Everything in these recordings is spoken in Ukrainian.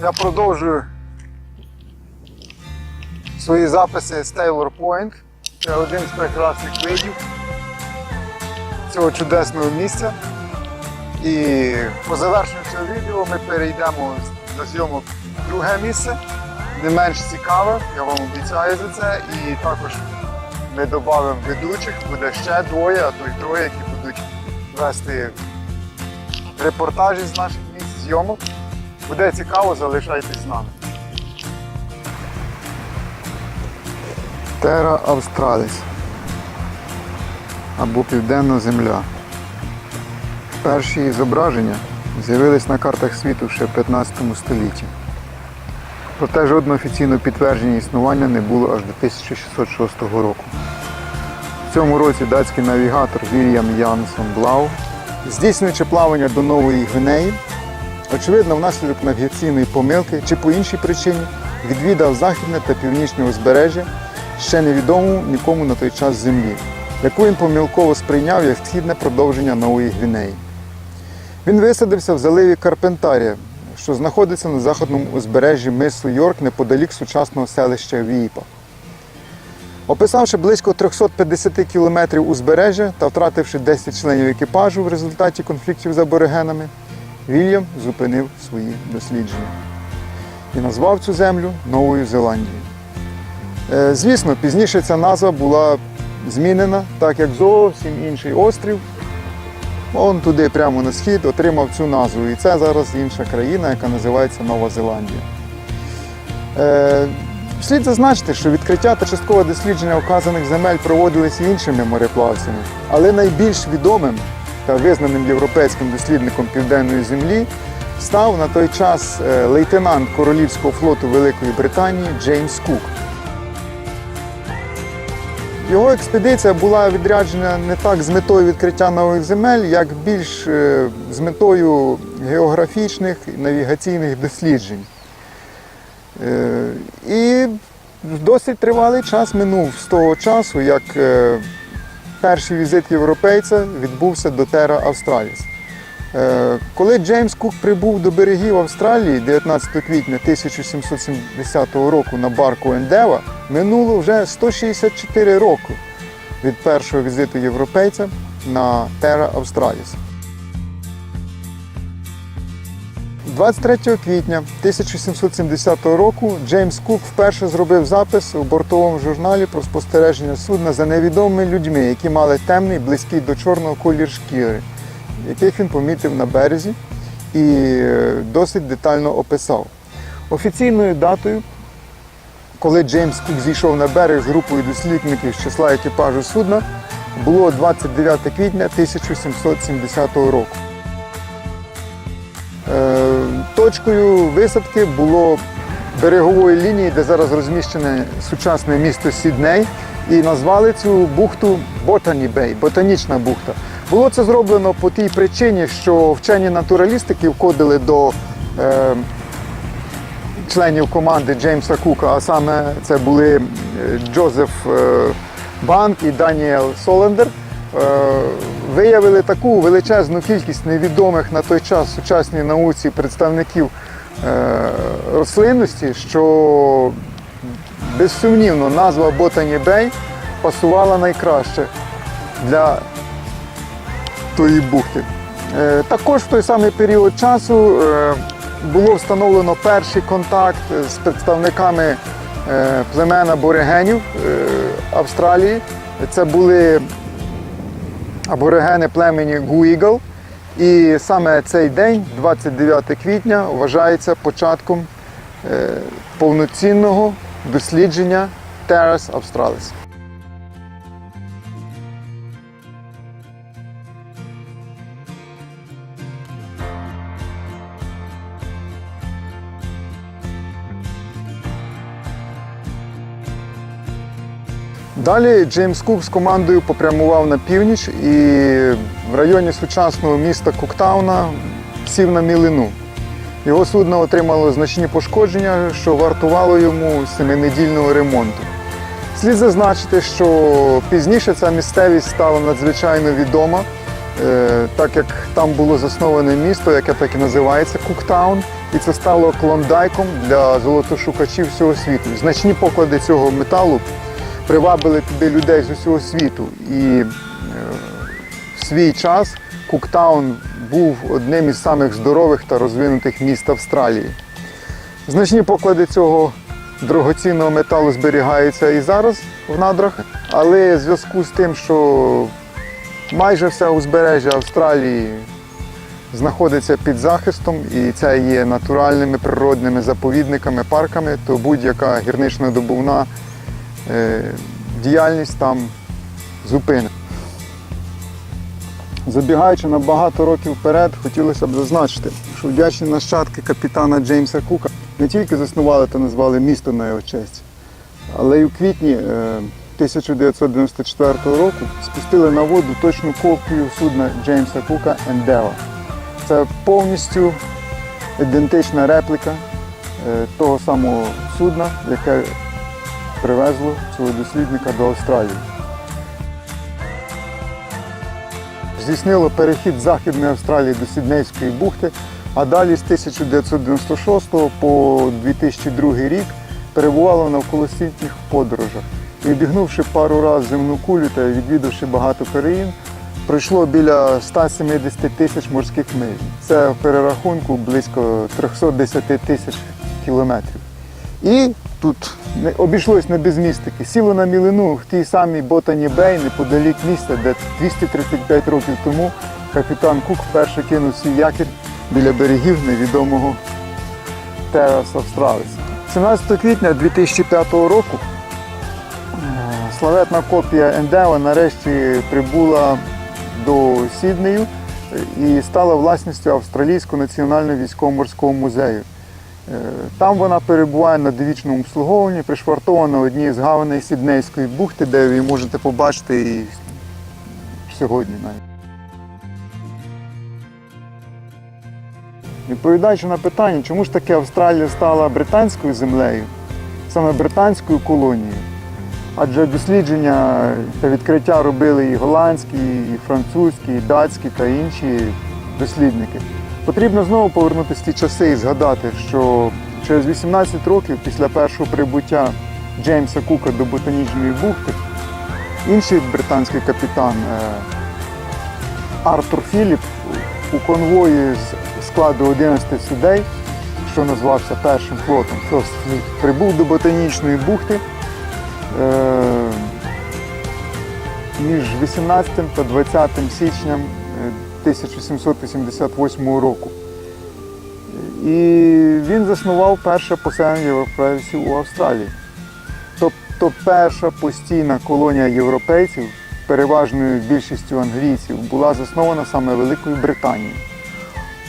Я продовжую свої записи з Taylor Point. Це один з прекрасних видів цього чудесного місця. І по завершенню цього відео ми перейдемо до зйомок в друге місце, не менш цікаве, я вам обіцяю за це. І також ми додамо ведучих, буде ще двоє, а то й троє, які будуть вести репортажі з наших місць зйомок. Буде цікаво, залишайтесь з нами. Терра Австраліс або Південна Земля. Перші зображення з'явились на картах світу ще в 15 столітті. Проте жодного офіційного підтвердження існування не було аж до 1606 року. В цьому році датський навігатор Вільям Янсон Блау, здійснюючи плавання до Нової Гвинеї, очевидно, внаслідок навігаційної помилки чи по іншій причині відвідав західне та північне узбережжя ще невідому нікому на той час землі, яку він помилково сприйняв як східне продовження Нової Гвінеї. Він висадився в заливі Карпентарія, що знаходиться на заходному узбережжі мису Йорк неподалік сучасного селища Віїпа. Описавши близько 350 кілометрів узбережжя та втративши 10 членів екіпажу в результаті конфліктів з аборигенами, Вільям зупинив свої дослідження і назвав цю землю Новою Зеландією. Е, Звісно, пізніше ця назва була змінена, так як зовсім інший острів, он туди прямо на схід, отримав цю назву. І це зараз інша країна, яка називається Нова Зеландія. Е, Слід зазначити, що відкриття та часткове дослідження вказаних земель проводились іншими мореплавцями, але найбільш відомим та визнаним європейським дослідником Південної землі став на той час е, лейтенант Королівського флоту Великої Британії Джеймс Кук. Його експедиція була відряджена не так з метою відкриття нових земель, як більш е, з метою географічних і навігаційних досліджень. Е, І досить тривалий час минув з того часу, як перший візит європейця відбувся до Тера Австраліс. Коли Джеймс Кук прибув до берегів Австралії 19 квітня 1770 року на барку Ендева, минуло вже 164 роки від першого візиту європейця на Тера Австраліс. 23 квітня 1770 року Джеймс Кук вперше зробив запис у бортовому журналі про спостереження судна за невідомими людьми, які мали темний, близький до чорного колір шкіри, яких він помітив на березі і е, досить детально описав. Офіційною датою, коли Джеймс Кук зійшов на берег з групою дослідників з числа екіпажу судна, було 29 квітня 1770 року. Точкою висадки було берегової лінії, де зараз розміщене сучасне місто Сідней, і назвали цю бухту Ботані Бей, ботанічна бухта. Було це зроблено по тій причині, що вчені натуралістики входили до е, членів команди Джеймса Кука, а саме це були е, Джозеф е, Банк і Даніел Солендер. Е, Виявили таку величезну кількість невідомих на той час сучасній науці представників е, рослинності, що безсумнівно назва Ботані Бей пасувала найкраще для тої бухти. Е, Також в той самий період часу було встановлено перший контакт з представниками племен аборигенів е, Австралії. Це були аборигени племені Гуїгал. І саме цей день, 29 квітня, вважається початком е, повноцінного дослідження Terras Australis. Далі Джеймс Кук з командою попрямував на північ і в районі сучасного міста Куктауна сів на мілину. Його судно отримало значні пошкодження, що вартувало йому семинедільного ремонту. Слід зазначити, що пізніше ця місцевість стала надзвичайно відома е, так як там було засноване місто, яке так і називається Куктаун, і це стало клондайком для золотошукачів всього світу. Значні поклади цього металу привабили туди людей з усього світу. І е, в свій час Куктаун був одним із самих здорових та розвинутих міст Австралії. Значні поклади цього дорогоцінного металу зберігаються і зараз в надрах, але в зв'язку з тим, що майже все узбережжя Австралії знаходиться під захистом, і це є натуральними природними заповідниками, парками, то будь-яка гірнично-добувна е, діяльність там зупинена. Забігаючи на багато років вперед, хотілося б зазначити, що вдячні нащадки капітана Джеймса Кука не тільки заснували та назвали місто на його честь, але й у квітні е, 1994 року спустили на воду точну копію судна Джеймса Кука Endeavour. Це повністю ідентична репліка е, того самого судна, яке привезло цього дослідника до Австралії. здійснило перехід Західної Австралії до Сіднейської бухти, а далі з 1996 по 2002 рік перебувало в навколосвітніх подорожах. І обігнувши пару разів земну кулю та відвідавши багато країн, пройшло біля 170 тисяч морських миль. Це в перерахунку близько 310 тисяч кілометрів. І тут обійшлось не без містики. Сіло на мілину в тій самій Ботані Бей, неподалік міста, де 235 років тому капітан Кук вперше кинув свій якір біля берегів невідомого Терас Австраліс. 17 квітня 2005 року е, славетна копія Ендева нарешті прибула до Сіднею і стала власністю Австралійського національного військово-морського музею. Е, Там вона перебуває на довічному обслуговуванні, пришвартована одній з гаваней Сіднейської бухти, де ви можете побачити і сьогодні навіть. Відповідаючи на питання, чому ж таки Австралія стала британською землею, саме британською колонією, адже дослідження та відкриття робили і голландські, і французькі, і датські та інші дослідники. Потрібно знову повернутися в ті часи і згадати, що через 18 років після першого прибуття Джеймса Кука до Ботанічної бухти інший британський капітан е, Артур Філіп у конвої з складу 11 судей, що назвався першим флотом, прибув до Ботанічної бухти е, між 18 та 20 січня е, 1788 року. І він заснував перше поселення європейців у Австралії. Тобто перша постійна колонія європейців, переважною більшістю англійців, була заснована саме Великою Британією.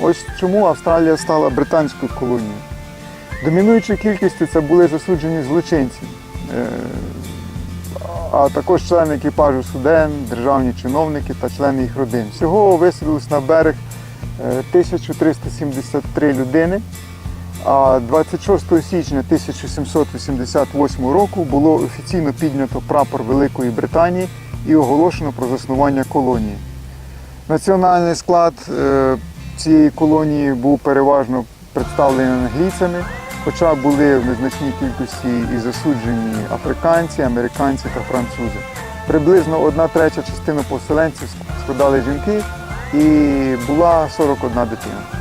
Ось чому Австралія стала британською колонією. Домінуючою кількістю це були засуджені злочинці, е, а також члени екіпажу суден, державні чиновники та члени їх родин. Всього висадилось на берег е, 1373 людини. А 26 січня 1788 року було офіційно піднято прапор Великої Британії і оголошено про заснування колонії. Національний склад е, цієї колонії був переважно представлений англійцями, хоча були в незначній кількості і засуджені африканці, американці та французи. Приблизно одна третя частина поселенців складали жінки і була 41 дитина.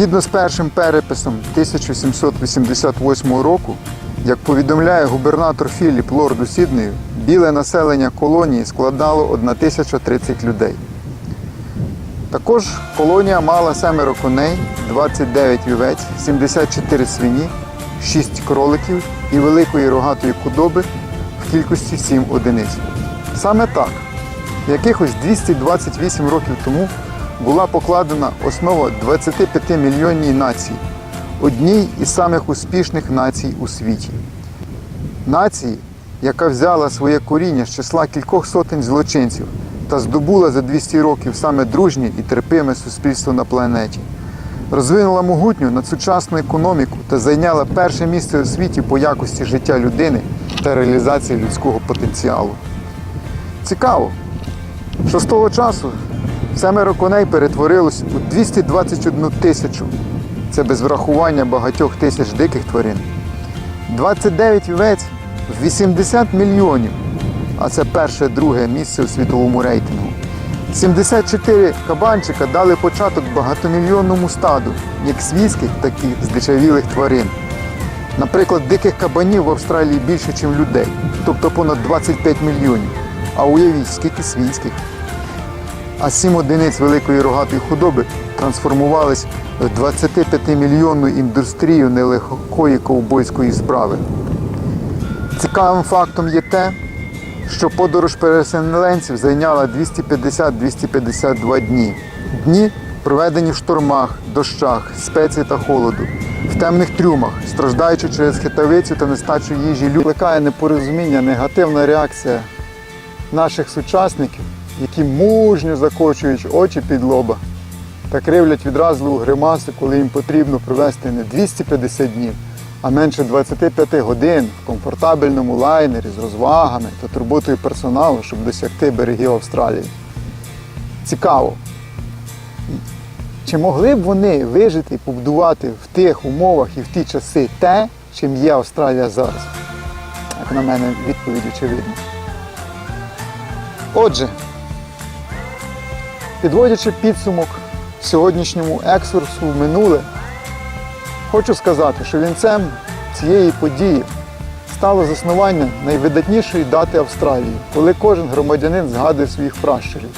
Згідно з першим переписом 1788 року, як повідомляє губернатор Філіп Лорду Сіднею, біле населення колонії складало 1030 людей. Також колонія мала семеро коней, 29 вівець, 74 свині, 6 кроликів і великої рогатої худоби в кількості 7 одиниць. Саме так, якихось 228 років тому була покладена основа 25 мільйонній нації, одній із самих успішних націй у світі. Нації, яка взяла своє коріння з числа кількох сотень злочинців та здобула за 200 років саме дружнє і терпиме суспільство на планеті. Розвинула могутню надсучасну економіку та зайняла перше місце у світі по якості життя людини та реалізації людського потенціалу. Цікаво, що з того часу семеро коней перетворилось у 221 тисячу. Це без врахування багатьох тисяч диких тварин. 29 вівець в 80 мільйонів, а це перше друге місце у світовому рейтингу. 74 кабанчика дали початок багатомільйонному стаду, як свійських, так і здичавілих тварин. Наприклад, диких кабанів в Австралії більше, ніж людей, тобто понад 25 мільйонів. А уявіть, скільки свійських. А сім одиниць великої рогатої худоби трансформувались в 25-мільйонну індустрію нелегкої ковбойської справи. Цікавим фактом є те, що подорож переселенців зайняла 250-252 дні. Дні, проведені в штормах, дощах, спеці та холоду, в темних трюмах, страждаючи через хитавицю та нестачу їжі, викликає непорозуміння, негативна реакція наших сучасників, які мужньо закочують очі під лоба та кривлять відразливу гримасу, коли їм потрібно провести не 250 днів, а менше 25 годин в комфортабельному лайнері з розвагами та турботою персоналу, щоб досягти берегів Австралії. Цікаво. Чи могли б вони вижити і побудувати в тих умовах і в ті часи те, чим є Австралія зараз? Як на мене, відповідь очевидна. Отже, підводячи підсумок сьогоднішньому екскурсу в минуле, хочу сказати, що вінцем цієї події стало заснування найвидатнішої дати Австралії, коли кожен громадянин згадує своїх пращурів,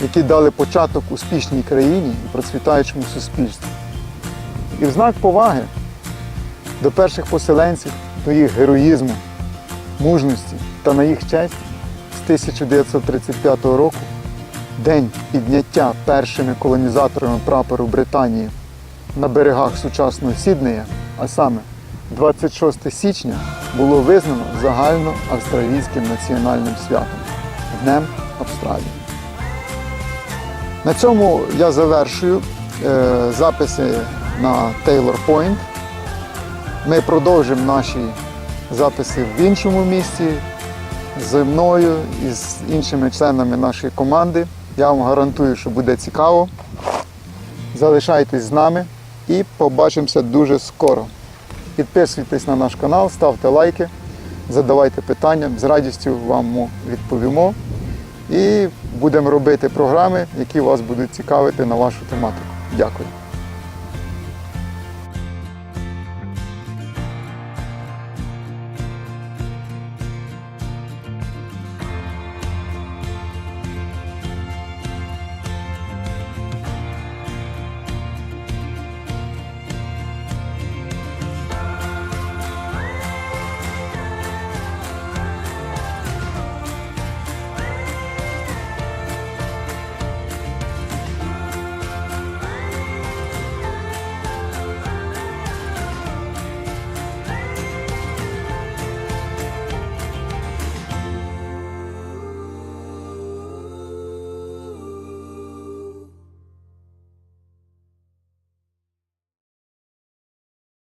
які дали початок успішній країні і процвітаючому суспільству. І в знак поваги до перших поселенців, до їх героїзму, мужності та на їх честь з 1935 року день підняття першими колонізаторами прапору Британії на берегах сучасного Сіднея, а саме 26 січня, було визнано загальноавстралійським національним святом Днем Австралії. На цьому я завершую е, записи на Taylor Point. Ми продовжимо наші записи в іншому місці зі мною і з іншими членами нашої команди. Я вам гарантую, що буде цікаво. Залишайтесь з нами і побачимося дуже скоро. Підписуйтесь на наш канал, ставте лайки, задавайте питання, з радістю вам відповімо. І будемо робити програми, які вас будуть цікавити на вашу тематику. Дякую.